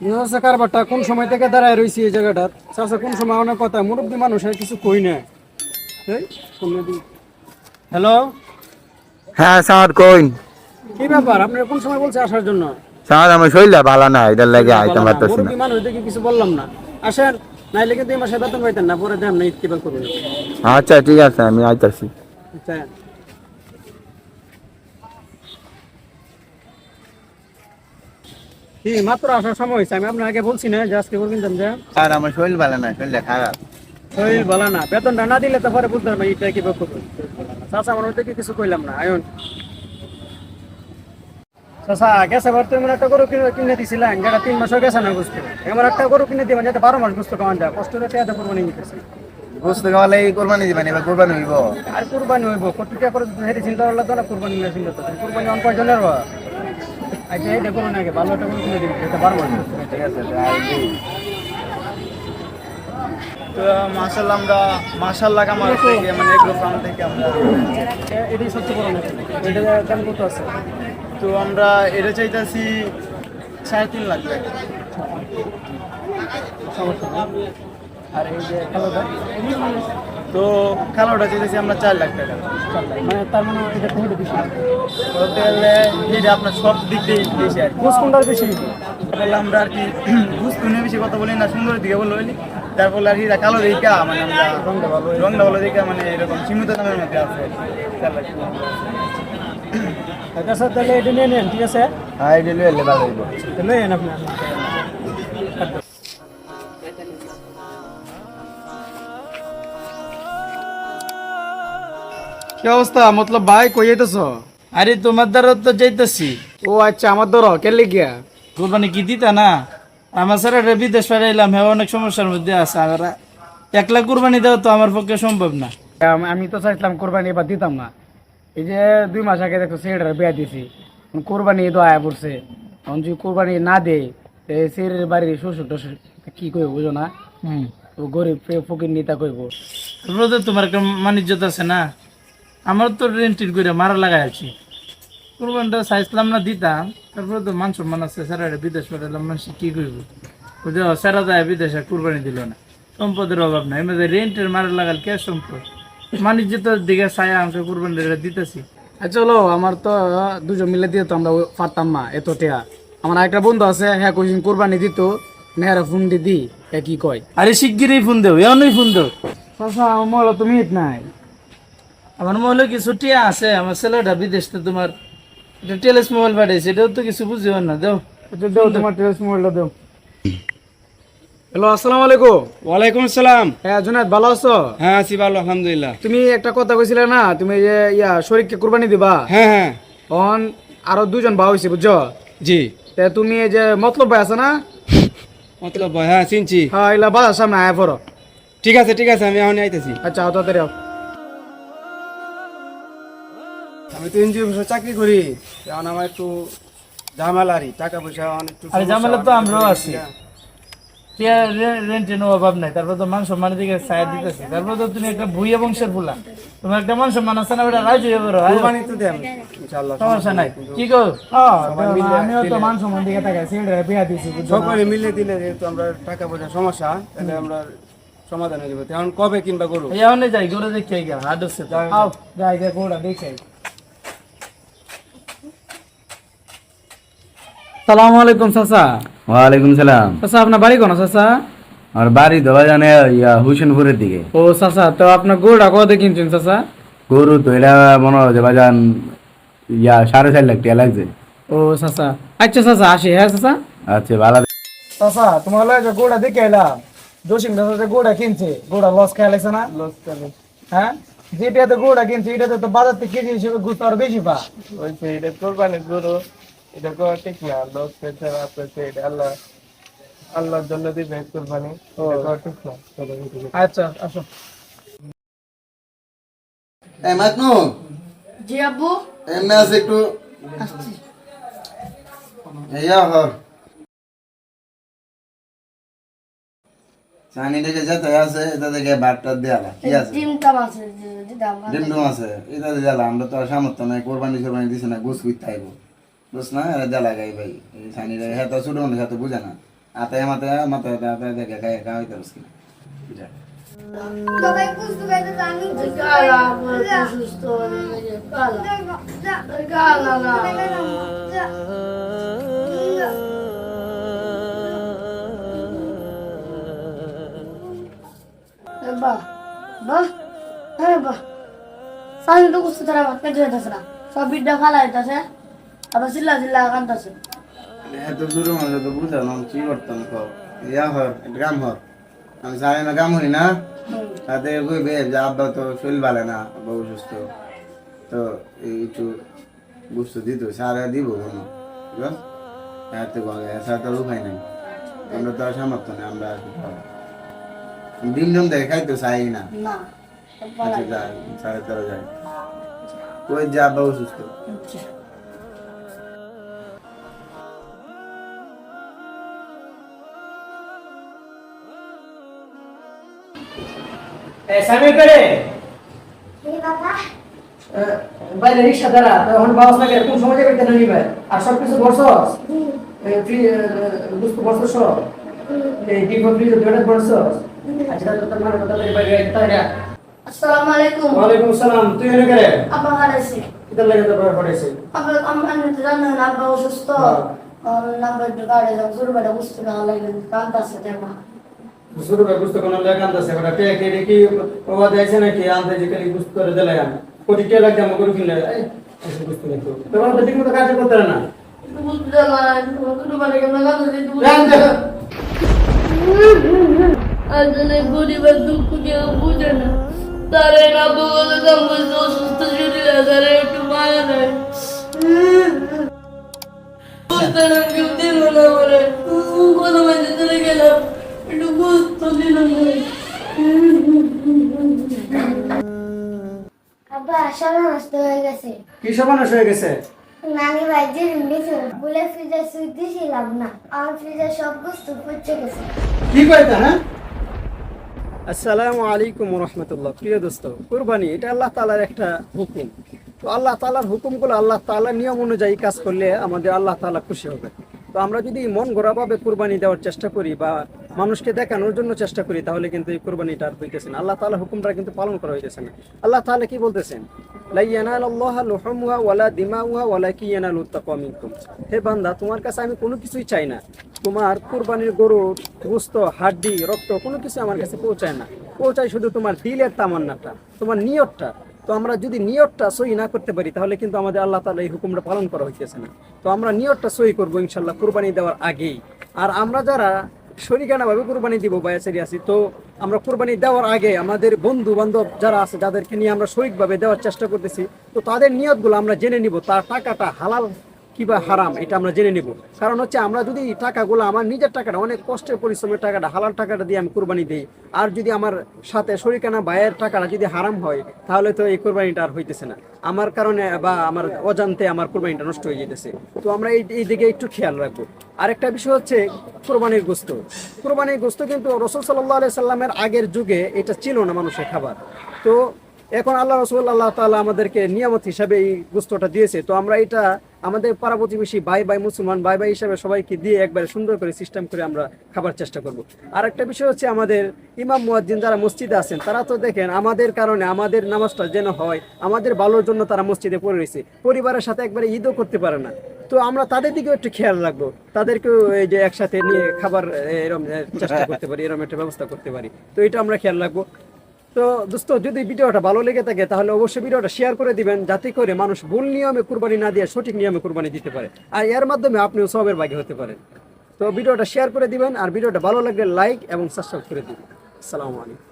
চাষা কারবারটা। কোন সময় থেকে দাঁড়ায় রয়েছে এই জায়গাটা চাষা কোন সময় অনেক কথা মুরব্বী মানুষের কিছু কই না। হ্যালো হ্যাঁ সামাদ কইন। কি ব্যাপার? আপনি কোন সময় বলছে আসার জন্য? সামাদ আমার শরীরটা ভালো না এটার লাগে আইতাম পারতেছি না। মানুষ দেখে কিছু বললাম না। আসেন নাইলে কিন্তু এই মাসে বেতন পাইতেন না পরে দেন না আচ্ছা ঠিক আছে আমি আইতাছি। আচ্ছা। কি মাত্র আসার সময় হয়েছে। আমি আপনার আগে বলছি না যে আজকে করবেন যে আর আমার শরীর ভালো না শরীরটা খারাপ। শরীর ভালো না। বেতনটা না দিলে তো পরে বুঝতে পারবে এটা কি করব। চাষা আমার থেকে কিছু কইলাম না আয়ন। চাষা গেছে বার তুমি একটা গরু কিনে কিনে যেটা তিন মাসও গেছে না বুঝতে। এমন একটা গরু কিনে দিবেন যেটা বারো মাস বুঝতে পাওয়া যায়। কষ্ট রেখে এত করব নিতেছে। বুঝতে গেলে এই কোরবানি দিবেন এবার কোরবানি হইব। আর কুরবানি হইব কোটি টাকা করে চিন্তা করলে তো না কুরবানি না চিন্তা কুরবানি অন কয়জনের আচ্ছা এইটা করুন আগে ভালো একটা কিনে দিবেন এটা বারো ঠিক আছে তো মাশাল্লাহ আমরা মাশাল্লাহ আমার থেকে মানে এগুলো ফার্ম থেকে আমরা এটাই সবচেয়ে বড় না এটা দাম কত আছে তো আমরা এটা চাইতেছি সাড়ে তিন লাখ টাকা। সমস্যা আর এই যে তো খেলাটা চাইতেছি আমরা চার লাখ টাকা। মানে তার মানে এটা থেকে বেশি? বলতে গেলে এটা আপনার সব দিক দিয়ে বেশি আর কি। ঘুষ কোনটার বেশি বললে আমরা আর কি ঘুষ বেশি কথা বলি না সুন্দরের দিকে বলে বলি। তার ফলে আর কি এটা কালো দিকা মানে আমরা রংটা ভালো দিকা মানে এরকম সীমিত দামের মধ্যে আছে। চার লাখ টাকা। আচ্ছা স্যার তাহলে এটা নিয়ে নেন ঠিক আছে? হ্যাঁ এটা ভালো তাহলে নেন আপনি। কি অবস্থা? মতলব ভাই কই যাইতেছ? আরে তোমার দ্বারা তো যাইতেছি। ও আচ্ছা আমার ধরো কেলে গিয়া কোরবানি কি দিতা না? আমার স্যার একটা বিদেশ পাঠাইলাম হ্যাঁ অনেক সমস্যার মধ্যে আছে। আর একলা কোরবানি দেওয়া তো আমার পক্ষে সম্ভব না। আমি তো চাইছিলাম কোরবানি এবার দিতাম না। এই যে দুই মাস আগে দেখো সেটার বিয়া দিছি। কোরবানি ঈদ আয়া পড়ছে। এখন যদি কোরবানি না দেয় সেরের বাড়ির শ্বশুর টশুর কি কইব বুঝো না? হুম। ও গরিব ফকির নিতা কইব। তো তোমার একটা মানিজ্যত আছে না? আমার তো রেন্টির করে মারা লাগাই আছি। কোরবানটা চাইছিলাম না দিতাম। তারপরে তো মান সম্মান আছে স্যার এটা বিদেশ পাঠালাম মানুষ কি করব বুঝো স্যারা যায় বিদেশে কোরবানি দিল না। সম্পদের অভাব নাই। এমনি রেন্টের মারা লাগাল কে সম্পদ? মানিজ্যতার দিকে ছায়া আমাকে কোরবানিটা দিতেছি। আচ্ছা চলো আমার তো দুজন মিলে দিয়ে তো আমরা পারতাম না এত টেয়া। আমার একটা বন্ধু আছে হ্যাঁ কইছিন কোরবানি দিত নেহারা ফোন দি দি হ্যাঁ কি কয়? আরে শিগগিরই ফোন দেও এমনই ফোন দেও। আমার তুমি নাই। আমার মনে কিছু টিয়া আছে আমার ছেলেটা বিদেশ তো তোমার এটা টেলেস মোবাইল পাঠিয়েছে এটাও তো কিছু বুঝিও না দেও। এটা দেও তোমার টেলিস মোবাইলটা দেও। হ্যালো আসসালামু আলাইকুম। ওয়ালাইকুম আসসালাম হ্যাঁ জুনাদ ভালো আছো? হ্যাঁ আছি ভালো আলহামদুলিল্লাহ। তুমি একটা কথা কইছিলে না তুমি যে ইয়া শরীরকে কুরবানি দিবা? হ্যাঁ হ্যাঁ। অন আরও দুজন ভাই হইছে বুঝছ? জি। তে তুমি এই যে মতলব ভাই আছে না? মতলব ভাই, হ্যাঁ চিনছি। হ্যাঁ এগুলা বাজার সামনে আয়া পড়ো। ঠিক আছে ঠিক আছে আমি এখন আইতেছি। আচ্ছা তাড়াতাড়ি আও। আমি তো এনজিও চাকরি করি। এখন আমার একটু ঝামেলারি টাকা পয়সা অনেক আরে ঝামেলা তো আমরাও আছি। টিয়া রেন্টের অভাব নাই তারপর তো মান সম্মানের দিকে ছায়া দিতেছি। তারপর তো তুমি একটা ভুইয়া বংশের ফুলা। তোমার একটা মান সম্মান আছে না ওটা রাজ হয়ে বড় কোরবানি তো দেন ইনশাআল্লাহ সমস্যা নাই। কি হ্যাঁ আমিও তো মান সম্মান দিকে তাকাই সেটা বিয়া দিছি সকলে মিলে দিলে যেহেতু আমরা টাকা পয়সা সমস্যা তাহলে আমরা সমাধান হয়ে যাব। এখন কবে কিনবা গরু? এই অনে যাই গরু দেখে হাট হচ্ছে যাই যাই দেখে সালাম আলাইকুম চাচা। ওয়ালাইকুম সালাম। চাচা আপনার বাড়ি কোন চাচা? আমার বাড়ি দেওয়া জানে ইয়া হুসেনপুরের দিকে। ও চাচা তো আপনার গোড়া কত কিনছেন চাচা? গরু তো এটা মনে হচ্ছে বাজান ইয়া সাড়ে চার লাখ টাকা লাগছে। ও চাচা। আচ্ছা চাচা আসি হ্যাঁ চাচা। আচ্ছা ভালো চাচা তোমার লাগে গোড়া দেখে এলাম জসিম দাদা গোড়া কিনছে গোড়া লস খেয়ে লাগছে না? লস হ্যাঁ? যেটাতে গোড়া কিনছে এটাতে তো বাজার থেকে কেজি হিসেবে গুরুত্ব আরও বেশি পা ওইছে এটা কোরবানির গরু। এটা কোনো ঠিক না লোক পেছে এটা আল্লাহ আল্লাহর জন্য দিবে কোরবানি। এটা কোনো ঠিক না আচ্ছা আসো। এই মাতনু জি আব্বু। এমনি আছে একটু। চানি থেকে যেতে আছে এটা দেয়ালা কি আছে? ডিম আছে। ডিম এটা দেয়ালা আমরা তো আর সামর্থ্য নাই কোরবানি সোরবানি দিছে না গুছ করতে আইব বুঝ না এরা দেলা গাই ভাই চানি হ্যাঁ তো ছোট মানুষ হ্যাঁ তো বুঝে না আতায় মাথায় মাথায় আতায় দেখে গায়ে গায়ে হইতে যা Babai gusto ka na lang yung Regala mo ang susto ni Regala. Regala na. Ba? Ba? Ano sila sila kan tas. এত দূরে মানে তো বুঝলাম আমি কি করতাম কো ইয়া হর কাম হর আমি সাড়ে না কাম করি না। তাতে কই বে যে আব্বা তো শরীর ভালো না আব্বা অসুস্থ। তো একটু বুঝতে দিত সারা দিব কোনো? বুঝলো এত ভালো এসা তো উপায় নাই। আমরা তো আর সামর্থ্য নেই আমরা আর জন দেখে খাইতো চাই না. আচ্ছা সাড়ে তেরো যাই। কই যে আব্বা অসুস্থ। সামির করে. বাইরে রিক্সা দ্বারা তখন বাস লাগে কোন সময় যাবে কেন নিবে? আর সব কিছু বসস বুঝতে বসস সব? এই কি ফ্রি দুটো বসস আচ্ছা তো তোমার কথা বলি বাইরে তাইরা Assalamualaikum. ওয়ালাইকুম আসসালাম। তুই এনে করে kada sih? কিটা লাগে তো বড় পড়েছে Apa am ano ito na namba ususto. Or namba ito kada sa suru bada gusto ka lagi kanta sa tema. শুরু করে বুঝতে কোন লাগে আনতেছে ওটা কে কে কি ওবা দেয়ছে নাকি আনতে যে খালি বুঝতে করে দিলে আমি কোটি কে লাগে আমাকে এই বুঝতে তো কাজ করতে না na আব্বা সবাই নষ্ট হয়ে গেছে। কি সমানস হয়ে গেছে? নানি বাইজে গেছে বলে ফ্রিজে সুইচ দিয়েছিলাম না। আমার ফ্রিজে সব বস্তু পচে গেছে। কি কইতা হ্যাঁ? আসসালামু আলাইকুম রহমতুল্লাহ প্রিয় দোস্ত কুরবানি এটা আল্লাহ তালার একটা হুকুম। তো আল্লাহ তালার হুকুমগুলো আল্লাহ তালার নিয়ম অনুযায়ী কাজ করলে আমাদের আল্লাহ তালা খুশি হবে। তো আমরা যদি মন গড়াভাবে কুরবানি দেওয়ার চেষ্টা করি বা মানুষকে দেখানোর জন্য চেষ্টা করি, তাহলে কিন্তু এই কোরবানিটা আর হইতেছে আল্লাহ তালা হুকুমটা কিন্তু পালন করা হইতেছে না। আল্লাহ তাহলে কি বলতেছেন? হে বান্দা, তোমার কাছে আমি কোনো কিছুই চাই না। তোমার কুরবানির গরুর গোস্ত, হাড্ডি, রক্ত কোনো কিছু আমার কাছে পৌঁছায় না। পৌঁছায় শুধু তোমার দিলের তামান্নাটা, তোমার নিয়তটা। তো আমরা যদি নিয়তটা সই না করতে পারি, তাহলে কিন্তু আমাদের আল্লাহ তালা এই হুকুমটা পালন করা হইতেছে না। তো আমরা নিয়তটা সই করব ইনশাল্লাহ কুরবানি দেওয়ার আগেই। আর আমরা যারা শরিকানাভাবে কুরবানি দিব বায়াসারি আছি তো আমরা কুরবানি দেওয়ার আগে আমাদের বন্ধু বান্ধব যারা আছে, যাদেরকে নিয়ে আমরা শরিকভাবে দেওয়ার চেষ্টা করতেছি, তো তাদের নিয়তগুলো আমরা জেনে নিব, তার টাকাটা হালাল কিবা হারাম, এটা আমরা জেনে নিব। কারণ হচ্ছে আমরা যদি টাকাগুলো, আমার নিজের টাকাটা, অনেক কষ্টের পরিশ্রমের টাকাটা, হালাল টাকাটা দিয়ে আমি কোরবানি দিই, আর যদি আমার সাথে শরিকানা ভাইয়ের টাকাটা যদি হারাম হয়, তাহলে তো এই কোরবানিটা আর হইতেছে না। আমার কারণে বা আমার অজান্তে আমার কোরবানিটা নষ্ট হয়ে যেতেছে। তো আমরা এই এই দিকে একটু খেয়াল রাখব। আরেকটা বিষয় হচ্ছে কোরবানির গোস্ত কোরবানির গোস্ত কিন্তু রসুল সাল্লাহ সাল্লামের আগের যুগে এটা ছিল না মানুষের খাবার। তো এখন আল্লাহ রসুল আল্লাহ তাআলা আমাদেরকে নিয়ামত হিসাবে এই গুস্তটা দিয়েছে। তো আমরা এটা আমাদের পাড়া প্রতিবেশী ভাই ভাই মুসলমান ভাই ভাই হিসাবে সবাইকে দিয়ে একবারে সুন্দর করে সিস্টেম করে আমরা খাবার চেষ্টা করব। আর একটা বিষয় হচ্ছে আমাদের ইমাম মুয়াজ্জিন যারা মসজিদে আছেন, তারা তো দেখেন আমাদের কারণে আমাদের নামাজটা যেন হয়, আমাদের ভালোর জন্য তারা মসজিদে পড়ে রয়েছে। পরিবারের সাথে একবারে ঈদও করতে পারে না। তো আমরা তাদের দিকেও একটু খেয়াল রাখব। তাদেরকেও এই যে একসাথে নিয়ে খাবার এরকম চেষ্টা করতে পারি এরকম একটা ব্যবস্থা করতে পারি। তো এটা আমরা খেয়াল রাখব। তো দোস্ত, যদি ভিডিওটা ভালো লেগে থাকে, তাহলে অবশ্যই ভিডিওটা শেয়ার করে দিবেন, যাতে করে মানুষ ভুল নিয়মে কুরবানি না দিয়ে সঠিক নিয়মে কুরবানি দিতে পারে। আর এর মাধ্যমে আপনিও সবের ভাগে হতে পারেন। তো ভিডিওটা শেয়ার করে দিবেন, আর ভিডিওটা ভালো লাগলে লাইক এবং সাবস্ক্রাইব করে দিবেন। আসসালামু আলাইকুম।